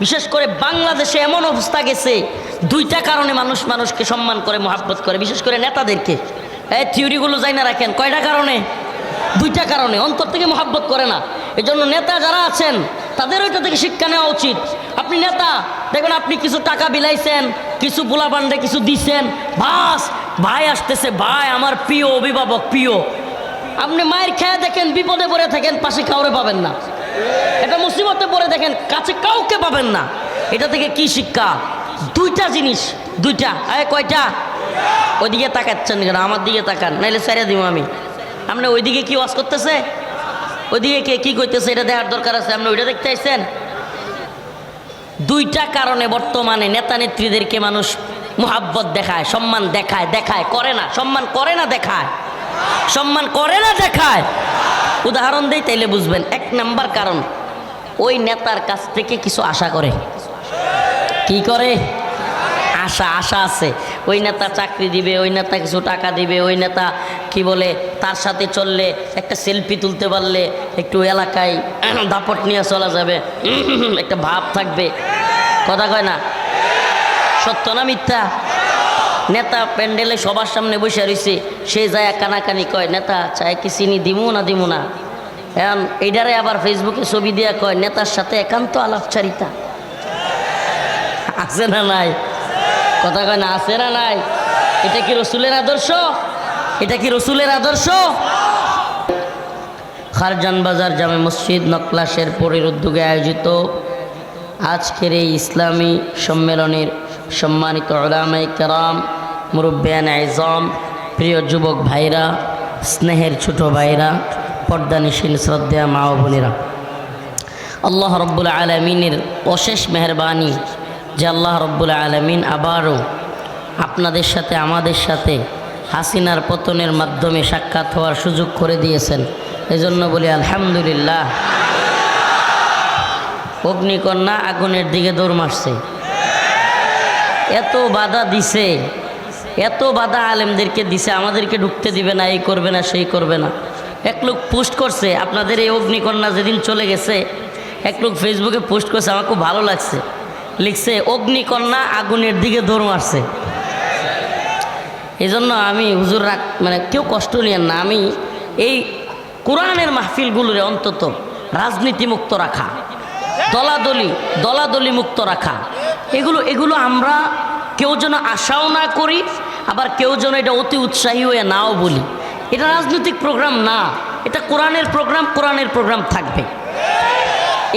বিশেষ করে বাংলাদেশে এমন অবস্থা গেছে, দুইটা কারণে মানুষ মানুষকে সম্মান করে, মহাব্বত করে, বিশেষ করে নেতাদেরকে। এই থিওরিগুলো যাই না রাখেন। কয়টা কারণে? দুইটা কারণে। অন্তর থেকে মহাব্বত করে না। এই জন্য নেতা যারা আছেন, তাদের ওইটা থেকে শিক্ষা নেওয়া উচিত। আপনি নেতা, দেখবেন আপনি কিছু টাকা বিলাইছেন, কিছু বুলাবান্ডে কিছু দিছেন, বাস, ভাই আসতেছে, ভাই, আমার প্রিয় অভিভাবক, প্রিয়। আপনি মায়ের খেয়ে দেখেন, বিপদে পড়ে থাকেন, পাশে কাউরে পাবেন না। এটা মুসিবতে পড়ে দেখেন, কাছে কাউকে পাবেন না। এটা থেকে কি শিক্ষা? দুইটা জিনিস, দুইটা। আরে কয়টা? ওইদিকে তাকাচ্ছেন কেন? আমার দিকে তাকান, নাইলে সারিয়া দিব আমি। আপনি ওইদিকে কি ওয়াজ করতেছে? ওইদিকে কে কি করতেছে এটা দেখার দরকার আছে, আপনি ওইটা দেখতে আসছেন দুইটা কারণে বর্তমানে নেতা নেত্রীদেরকে মানুষ মোহাব্বত দেখায়, সম্মান দেখায় দেখায়, করে না, সম্মান করে না, দেখায়। সম্মান করে না, দেখায়। উদাহরণ দেই, তাইলে বুঝবেন। এক নাম্বার কারণ ওই নেতার কাছ থেকে কিছু আশা করে। কি করে? আশা আশা আছে। ওই নেতা চাকরি দিবে, ওই নেতা কিছু টাকা দিবে, ওই নেতা কি বলে, তার সাথে চললে একটা সেলফি তুলতে পারলে একটু এলাকায় দাপট নিয়ে চলা যাবে। একটা ভাব থাকবে। কথা কয় না? সত্য না মিথ্যা? নেতা প্যান্ডেলে সবার সামনে বসে রয়েছে সে যায় কানাকানি কয়, নেতা, চায় কি চিনি দিমু না দিমু না? এখন এইটারে আবার ফেসবুকে ছবি দিয়া কয়, নেতার সাথে একান্ত আলাপচারিতা। আছে না নাই? কথা কয় না, আছে না নাই? এটা কি রসুলের আদর্শ? এটা কি রসুলের আদর্শ? খারজান বাজার জামে মসজিদ নকলাসের পরের উদ্যোগে আয়োজিত আজকের এই ইসলামী সম্মেলনের সম্মানিত ওলামাই কেরাম, মুরব্বিয়ান আইজম, প্রিয় যুবক ভাইরা, স্নেহের ছোট ভাইরা পর্দানিশীল শ্রদ্ধা মা ও বোনেরা। আল্লাহ রব্বুল আলমিনের অশেষ মেহরবানি যে আল্লাহ রব্বুল আলমিন আবারও আপনাদের সাথে, আমাদের সাথে হাসিনার পতনের মাধ্যমে সাক্ষাৎ হওয়ার সুযোগ করে দিয়েছেন। এজন্য বলি আলহামদুলিল্লাহ। অগ্নিকন্যা আগুনের দিকে দৌড় মারছে। এত বাধা দিছে, এত বাধা আলেমদেরকে দিছে, আমাদেরকে ঢুকতে দিবে না, এই করবে না, সেই করবে না। এক লোক পোস্ট করছে, আপনাদের এই অগ্নিকন্যা যেদিন চলে গেছে, এক লোক ফেসবুকে পোস্ট করছে, আমার খুব ভালো লাগছে। লিখছে, অগ্নিকন্যা আগুনের দিকে দৌড় মারছে। এই জন্য আমি হুজুর রাখ মানে কেউ কষ্ট নিয়েন না, আমি এই কোরআনের মাহফিলগুলোরে অন্তত রাজনীতি মুক্ত রাখা, দলাদলি দলাদলি মুক্ত রাখা। এগুলো এগুলো আমরা কেউ যেন আশাও না করি, আবার কেউ যেন এটা অতি উৎসাহী হয়ে নাও বলি। এটা রাজনৈতিক প্রোগ্রাম না। এটা কোরআনের প্রোগ্রাম কোরআনের প্রোগ্রাম থাকবে।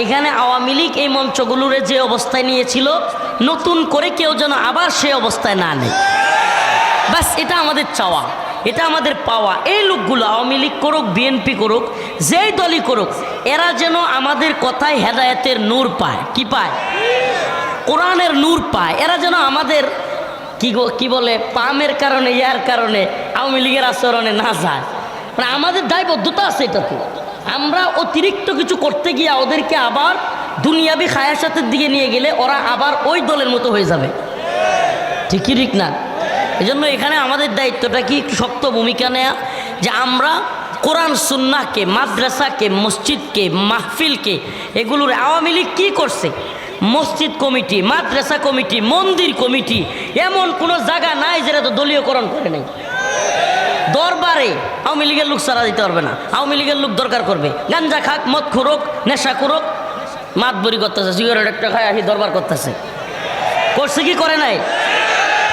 এখানে আওয়ামী লীগ এই মঞ্চগুলোরে যে অবস্থায় নিয়েছিল, নতুন করে কেউ যেন আবার সে অবস্থায় না নেয়। বাস এটা আমাদের চাওয়া। এটা আমাদের পাওয়া। এই লোকগুলো আওয়ামী লীগ করুক, বিএনপি করুক, যেই দলই করুক, এরা যেন আমাদের কথায় হেদায়েতের নূর পায়। কি পায়? কোরআনের নূর পায়। এরা যেন আমাদের কি কি বলে? পামের কারণে, ইয়ার কারণে আওয়ামী লীগের আচরণে না যায়। মানে আমাদের দায়বদ্ধতা আছে এটাতে আমরা অতিরিক্ত কিছু করতে গিয়ে ওদেরকে আবার দুনিয়াবি খায়াসাতের দিকে নিয়ে গেলে ওরা আবার ওই দলের মতো হয়ে যাবে। ঠিকই ঠিক না? এই জন্য এখানে আমাদের দায়িত্বটা কি? শক্ত ভূমিকা নেয়া। যে আমরা কোরআন সুন্নাকে মাদ্রাসাকে, মসজিদকে, মাহফিলকে, এগুলোর আওয়ামী লীগ কী করছে? মসজিদ কমিটি, মাদ্রাসা কমিটি, মন্দির কমিটি, এমন কোনো জায়গা নাই যেটা তো দলীয়করণ করে নাই। দরবারে আওয়ামী লীগের লোক সারা দিতে পারবে না। আওয়ামী লীগের লোক দরকার করবে। গাঞ্জা খাক, মদ খুরক, নেশা খুরক মাত বড়ি করতেছে, সিগারেট একটা খায় আসি দরবার করতেছে। করছে কি করে নাই?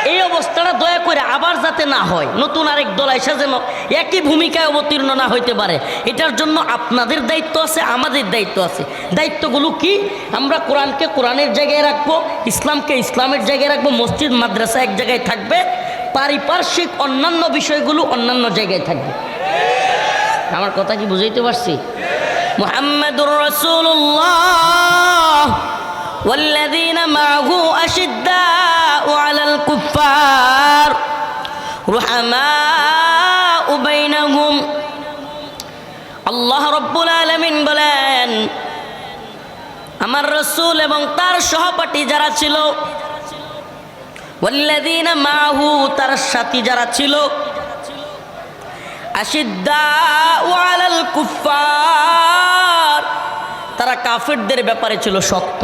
এই অবস্থাটা দয়া করে আবার যাতে না হয়। নতুন আরেক দল এসে যেন একই ভূমিকায় অবতীর্ণ না হইতে পারে। এটার জন্য আপনাদের দায়িত্ব আছে, আমাদের দায়িত্ব আছে। দায়িত্বগুলো কি? আমরা কোরআনকে কোরআনের জায়গায় রাখব, ইসলামকে ইসলামের জায়গায় রাখব, মসজিদ, মাদ্রাসা এক জায়গায় থাকবে, পারিপার্শ্বিক অন্যান্য বিষয়গুলো অন্যান্য জায়গায় থাকবে। আমার কথা কি বুঝাইতে পারছি? মোহাম্মদুর রসুল্লাহ والذين معه أشداء على الكفار رحماء بينهم আল্লাহ রব্বুল আলমিন বলেন আমার রসুল এবং তার সহপাঠী যারা ছিল ওয়াল্লাযীন মাহু তার সাথী যারা ছিল আশিদ্দাউ আলাল কুফফার তারা কাফেরদের ব্যাপারে ছিল শক্ত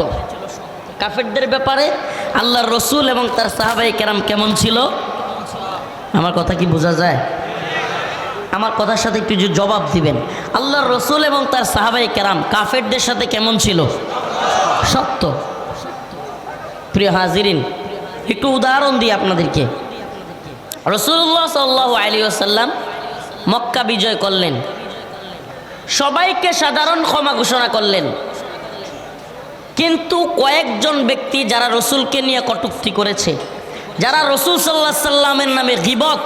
কাফেরদের ব্যাপারে আল্লাহর রসুল এবং তার সাহাবাই কেরাম কেমন ছিল? আমার কথা কি বোঝা যায়? আমার কথার সাথে একটু জবাব দিবেন। আল্লাহর রসুল এবং তার সাহাবাই কেরাম কাফেরদের সাথে কেমন ছিল? সত্য। প্রিয় হাজিরিন, একটু উদাহরণ দিই আপনাদেরকে। রসুল্লাহ সাল্লাহ আলী আসাল্লাম মক্কা বিজয় করলেন। সবাইকে সাধারণ ক্ষমা ঘোষণা করলেন। কিন্তু কয়েকজন ব্যক্তি যারা রসুলকে নিয়ে কটুক্তি করেছে, যারা রসুল সাল্লাহ সাল্লামের নামে গিবত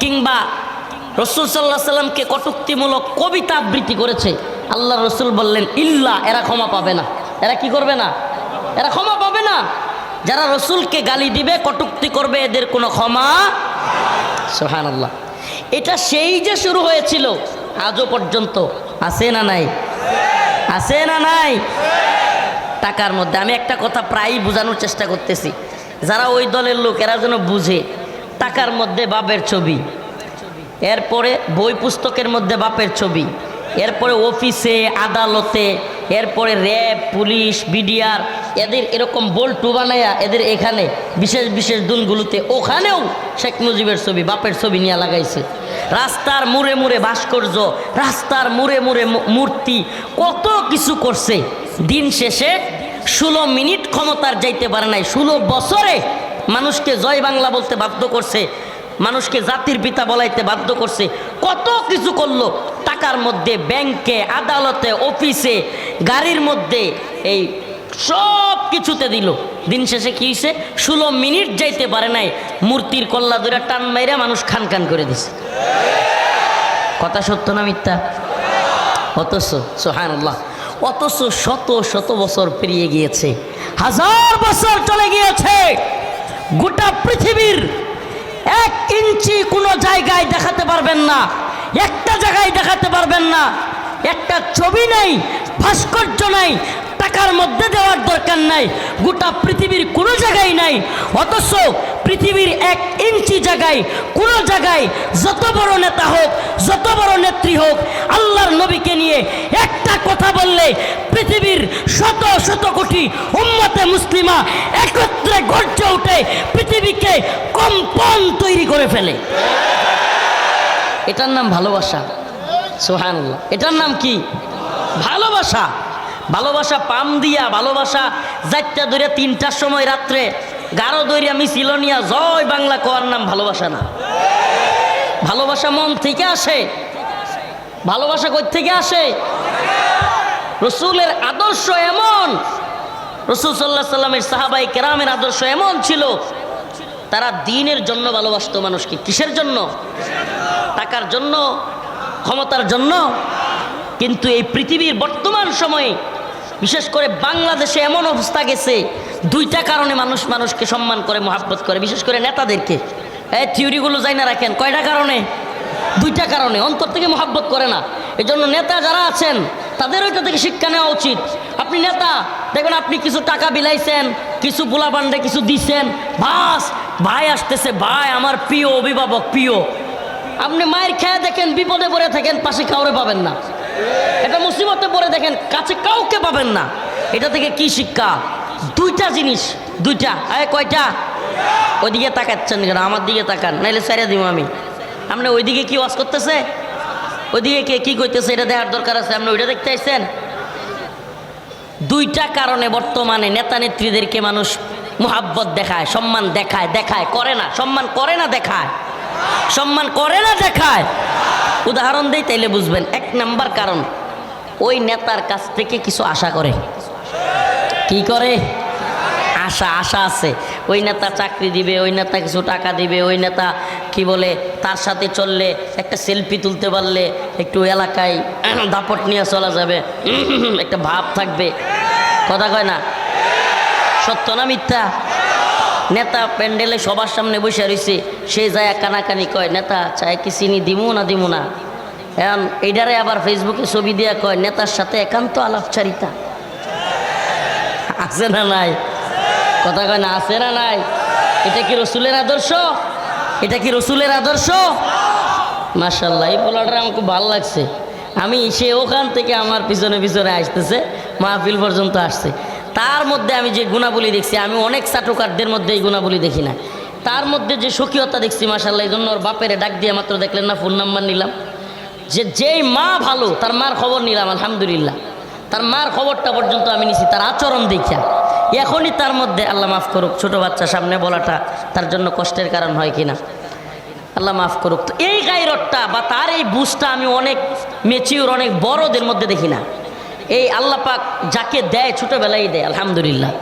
কিংবা রসুল সাল্লাহ সাল্লামকে কটুক্তিমূলক কবিতা আবৃত্তি করেছে আল্লাহ রসুল বললেন, ইল্লা, এরা ক্ষমা পাবে না। এরা কি করবে না? এরা ক্ষমা পাবে না? যারা রসুলকে গালি দিবে, কটুক্তি করবে, এদের কোনো ক্ষমা সোহান আল্লাহ এটা সেই যে শুরু হয়েছিল, আজও পর্যন্ত আছে না নাই? আছে না নাই? টাকার মধ্যে। আমি একটা কথা প্রায়ই বোঝানোর চেষ্টা করতেছি। যারা ওই দলের লোক, এরা যেন বুঝে টাকার মধ্যে বাপের ছবি। এরপরে বই পুস্তকের মধ্যে বাপের ছবি। এরপরে অফিসে, আদালতে, এরপরে র্যাব, পুলিশ, বিডিআর, এদের এরকম বল্টু বানায়া এদের এখানে বিশেষ বিশেষ দিনগুলোতে ওখানেও শেখ মুজিবের ছবি, বাপের ছবি নিয়ে লাগাইছে। রাস্তার মুড়ে মুড়ে ভাস্কর্য, রাস্তার মুড়ে মুড়ে মূর্তি কত কিছু করছে। দিন শেষে ষোলো মিনিট ক্ষমতার যাইতে পারে নাই। ষোলো বছরে মানুষকে জয় বাংলা বলতে বাধ্য করছে, মানুষকে জাতির পিতা বলাইতে বাধ্য করছে। কত কিছু করল, টাকার মধ্যে, ব্যাংকে, আদালতে, অফিসে, গাড়ির মধ্যে, এই সব কিছুতে দিল। দিন শেষে কি হয়েছে ষোলো মিনিট যাইতে পারে নাই, মূর্তির কল্লা ধরে টান মাইরা মানুষ খান খান করে দিছে। কথা সত্য না মিথ্যা? অথচ সোহান আল্লাহ অথচ শত শত বছর পেরিয়ে গিয়েছে। হাজার বছর চলে গিয়েছে। গোটা পৃথিবীর এক ইঞ্চি কোনো জায়গায় দেখাতে পারবেন না। একটা জায়গায় দেখাতে পারবেন না। একটা ছবি নেই, ভাস্কর্য নাই, টাকার মধ্যে দেওয়ার দরকার নাই। গোটা পৃথিবীর কোনো জায়গায় নাই। অথচ পৃথিবীর এক ইঞ্চি জায়গায়, কোনো জায়গায় যত বড় নেতা হোক, যত বড় নেত্রী হোক, আল্লাহর নবীকে নিয়ে একটা কথা বললে পৃথিবীর শত শত কোটি উম্মতে মুসলিমা একত্রে গর্জে উঠে পৃথিবীকে কম্পন তৈরি করে ফেলে। এটার নাম ভালোবাসা। সোহানুল্লাহ এটার নাম কি? ভালোবাসা। ভালোবাসা পাম দিয়া, ভালোবাসা যাইতে ধরে তিনটার সময় রাত্রে গাঢ় দইরা মিছিল নিয়া জয় বাংলা কোয়ার নাম ভালোবাসা না। ভালোবাসা মন থেকে আসে। ভালোবাসা কই থেকে আসে? রসুলের আদর্শ এমন। রসুল সাল্লাহ সাল্লামের সাহাবাই কেরামের আদর্শ এমন ছিল। তারা দিনের জন্য ভালোবাসতো মানুষকে। কিসের জন্য? টাকার জন্য, ক্ষমতার জন্য। কিন্তু এই পৃথিবীর বর্তমান সময়ে, বিশেষ করে বাংলাদেশে এমন অবস্থা গেছে দুইটা কারণে মানুষ মানুষকে সম্মান করে, মহাব্বত করে, বিশেষ করে নেতাদেরকে। এই থিওরিগুলো যাই না রাখেন। কয়টা কারণে? দুইটা কারণে। অন্তর থেকে মহাব্বত করে না। এই জন্য নেতা যারা আছেন, তাদের ওইটা থেকে শিক্ষা নেওয়া উচিত। আপনি নেতা, দেখবেন আপনি কিছু টাকা বিলাইছেন, কিছু পোলা বান্ডে কিছু দিছেন, বাস, ভাই আসতেছে, ভাই, আমার প্রিয় অভিভাবক, প্রিয়। আপনি মায়ের খেয়ে দেখেন, বিপদে পড়ে থাকেন, পাশে কাউরে পাবেন না। এটা মুসিবতে পড়ে দেখেন, কাছে কাউকে পাবেন না। এটা থেকে কি শিক্ষা? দুইটা জিনিস, দুইটা। আরে কয়টা? ওইদিকে তাকাচ্ছেন কেন? আমার দিকে তাকান, নাইলে সারিয়া দিব আমি। আপনি ওইদিকে কি ওয়াজ করতেছে? ওইদিকে কে কি করতেছে এটা দেখার দরকার আছে। আপনি ওইটা দেখতে আসছেন দুইটা কারণে বর্তমানে নেতা নেত্রীদেরকে মানুষ মোহাব্বত দেখায়, সম্মান দেখায় দেখায়, করে না। সম্মান করে না, দেখায়। সম্মান করে না, দেখায়। উদাহরণ দেই, তাইলে বুঝবেন। এক নাম্বার কারণ, ওই নেতার কাছ থেকে কিছু আশা করে। কি করে? আশা আশা আছে। ওই নেতা চাকরি দিবে, ওই নেতা কিছু টাকা দিবে, ওই নেতা কি বলে, তার সাথে চললে, একটা সেলফি তুলতে পারলে, একটু এলাকায় দাপট নিয়ে চলা যাবে। একটা ভাব থাকবে। কথা কয় না? সত্য না মিথ্যা? নেতা প্যান্ডেলে সবার সামনে বসে রয়েছে সে যায় কানাকানি কয়, নেতা চায় কি চিনি দিমু না দিমু না? এখন এইটারে আবার ফেসবুকে ছবি দিয়া কয়, নেতার সাথে একান্ত আলাপচারিতা। আছে না নাই? কথা কয় না, আছে না নাই? এটা কি রসুলের আদর্শ? এটা কি রসুলের আদর্শ? মার্শাল্লাহ এই পোলাটা আমার খুব ভালো লাগছে। আমি সে ওখান থেকে আমার পিছনে পিছনে আসতেছে, মাহফিল পর্যন্ত আসছে। তার মধ্যে আমি যে গুণাবলী দেখছি, আমি অনেক চাটুকারদের মধ্যে এই গুণাবলী দেখি না। তার মধ্যে যে সখীয়তা দেখছি মাসাল্লাহ এই জন্য ওর বাপের ডাক দিয়ে মাত্র দেখলেন না ফোন নাম্বার নিলাম। যে যেই মা ভালো, তার মার খবর নিলাম, আলহামদুলিল্লাহ। তার মার খবরটা পর্যন্ত আমি নিছি, তার আচরণ দেখিয়া। এখনই তার মধ্যে আল্লাহ মাফ করুক, ছোট বাচ্চা সামনে বলাটা তার জন্য কষ্টের কারণ হয় কিনা। আল্লাহ মাফ করুক। তো এই গাইরটটা বা তার এই বুঝটা আমি অনেক মেচিউর অনেক বড়দের মধ্যে দেখি না। এই আল্লাহ পাক যাকে দেয় ছোটোবেলায় দেয়, আলহামদুলিল্লাহ।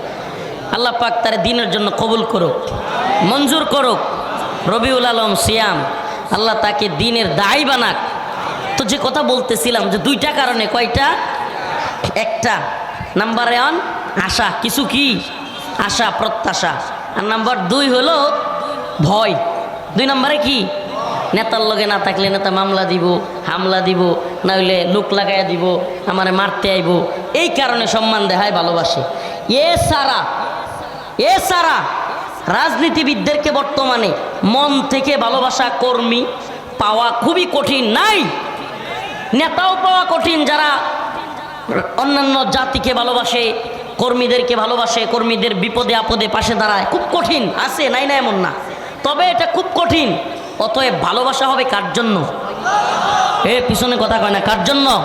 আল্লাহ পাক তার দিনের জন্য কবুল করুক, মঞ্জুর করুক, রবিউল আলম সিয়াম, আল্লাহ তাকে দিনের দায়ী বানাক। তো যে কথা বলতেছিলাম যে দুইটা কারণে, কয়টা? একটা। নাম্বার ওয়ান আশা। কিছু কি? আশা, প্রত্যাশা। আর নাম্বার দুই হলো ভয়। দুই নম্বরে কি? নেতার লগে না থাকলে নেতা মামলা দিব, হামলা দিব নইলে লোক লাগাইয়া দিব, আমারে মারতে আইব। এই কারণে সম্মান দেখায়, ভালোবাসে। এ সারা এ সারা রাজনীতিবিদদেরকে বর্তমানে মন থেকে ভালোবাসা, কর্মী পাওয়া খুবই কঠিন। নাই! নেতাও পাওয়া কঠিন, যারা অন্যান্য জাতিকে ভালোবাসে, কর্মীদেরকে ভালোবাসে, কর্মীদের বিপদে আপদে পাশে দাঁড়ায়, খুব কঠিন, আছে নাই না এমন না। তবে এটা খুব কঠিন, অতএব ভালোবাসা হবে কার জন্য? এ, পিছনে কথা কয় না, কার জন্য?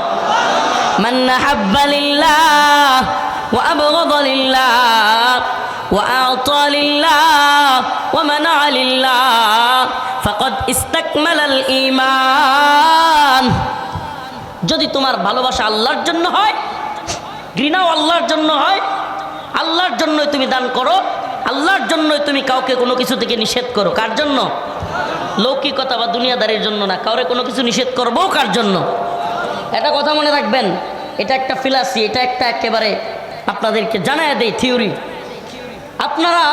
ইমান যদি তোমার ভালোবাসা আল্লাহর জন্য হয়, ঘৃণাও আল্লাহর জন্য হয়, আল্লাহর জন্যই তুমি দান করো, আল্লাহর জন্যই তুমি কাউকে কোনো কিছু থেকে নিষেধ করো, কার জন্য? লৌকিকতা বা দুনিয়াদারির জন্য না, কাউরে কোনো কিছু নিষেধ করব কার জন্য? এটা কথা মনে রাখবেন, এটা একটা ফিলাসি, এটা একটা একেবারে আপনাদেরকে জানায় দেয় থিওরি। আপনারা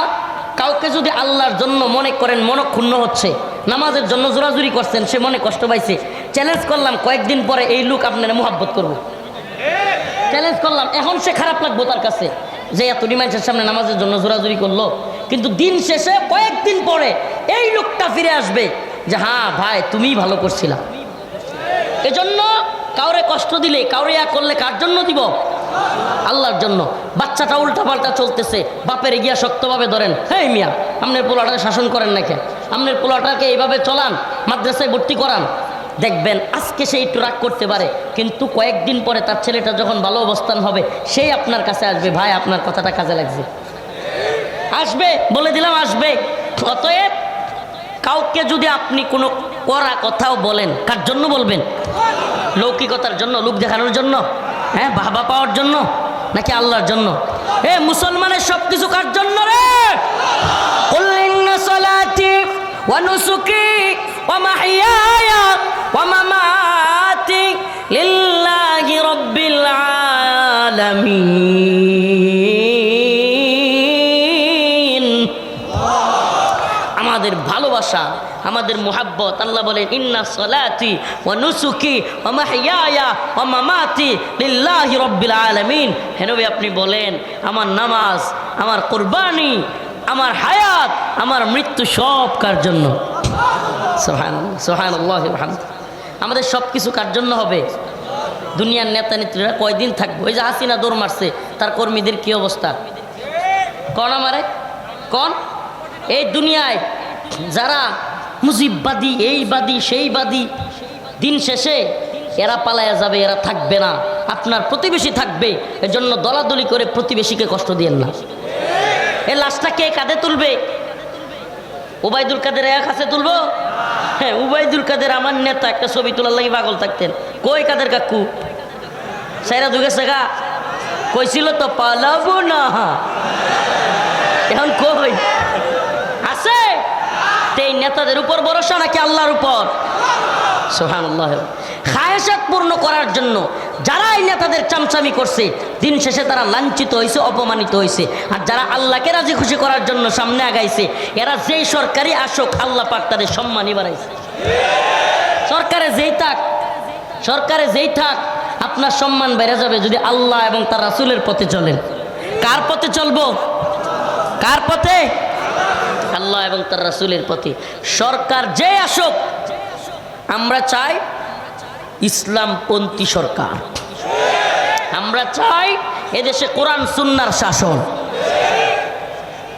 কাউকে যদি আল্লাহর জন্য মনে করেন মনক্ষুণ্ণ হচ্ছে, নামাজের জন্য জোরাজুরি করছেন, সে মনে কষ্ট পাইছে চ্যালেঞ্জ করলাম, কয়েকদিন পরে এই লোক আপনারা মোহাব্বত করব। চ্যালেঞ্জ করলাম, এখন সে খারাপ লাগবো তার কাছে। যে এত ডিমান্ডের সামনে নামাজের জন্য জোরাজুরি করল। কিন্তু দিন শেষে কয়েকদিন পরে এই লোকটা ফিরে আসবে যে হ্যাঁ ভাই, তুমিই ভালো করছিলা। এজন্য কাউরে কষ্ট দিলে, কাউরে ইয়া করলে কার জন্য দিব? আল্লাহর জন্য। বাচ্চাটা উল্টা পাল্টা চলতেছে, বাপের গিয়া শক্তভাবে ধরেন হ্যাঁ মিয়া আপনার পোলাটাকে শাসন করেন নাকি আপনার পোলাটাকে এইভাবে চলান, মাদ্রাসায় ভর্তি করান। দেখবেন আজকে সে একটু রাগ করতে পারে কিন্তু কয়েকদিন পরে তার ছেলেটা যখন ভালো অবস্থান হবে সেই আপনার কাছে আসবে ভাই আপনার কথাটা কাজে লাগছে আসবে বলে দিলাম আসবে অতএব কাউকে যদি আপনি কোনো করা কথাও বলেন কার জন্য বলবেন লৌকিকতার জন্য লোক দেখানোর জন্য হ্যাঁ বাবা পাওয়ার জন্য নাকি আল্লাহর জন্য এ মুসলমানের সব কিছু কার জন্য রে قل إن صلاتي ونسكي ومحياي ومماتي لله رب العالمين আমাদের ভালোবাসা আমাদের মোহাব্বত আল্লাহ বলেন ইন্না সলাতি ও নুসুকি ও মাহিয়া ও মামাতি লিল্লাহি রব্বিল আলামিন হেনবে আপনি বলেন আমার নামাজ আমার কোরবানি আমার হায়াত আমার মৃত্যু সব কার জন্য সোহান সোহান আল্লাহ আমাদের সব কিছু কার জন্য হবে? দুনিয়ার নেতা নেত্রীরা কয়দিন থাকবে? ওই যে হাসিনা দৌড় মারছে, তার কর্মীদের কি অবস্থা? কন আমারে? কন? এই দুনিয়ায় যারা মুজিববাদী এইবাদী সেইবাদী দিন শেষে এরা পালায়া যাবে, এরা থাকবে না। আপনার প্রতিবেশী থাকবে, এজন্য দলাদলি করে প্রতিবেশীকে কষ্ট দিয়েন না। এ লাশটা কে কাঁধে তুলবে? ওবায়দুল কাদের এক কাছে তুলবো? হ্যাঁ কাদের আমার নেতা, একটা ছবি তোলার লাগে পাগল থাকতেন। কই কাদের কাকু? সাইরা দুগে সেগা কইছিল তো পালাবো না। এখন কই? আছে? এই নেতাদের উপর ভরসা নাকি আল্লাহর উপর? সোহান আল্লাহ খায়সাত পূর্ণ করার জন্য যারা এই নেতাদের চামচামি করছে, দিন শেষে তারা লাঞ্ছিত হয়েছে, অপমানিত হয়েছে। আর যারা আল্লাহকে রাজি খুশি করার জন্য সামনে আগাইছে, এরা যেই সরকারি আসক, আল্লাহ পাক তাদের সম্মানই বাড়াইছে। সরকারে যেই থাক, সরকারে যেই থাক, আপনার সম্মান বেড়ে যাবে যদি আল্লাহ এবং তার রাসুলের পথে চলেন। কার পথে চলবো? কার পথে? আল্লাহ এবং তার রাসুলের পথে। সরকার যে আসুক, আমরা চাই ইসলামপন্থী সরকার। আমরা চাই এদেশে কোরআন সুন্নার শাসন।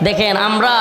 দেখেন আমরা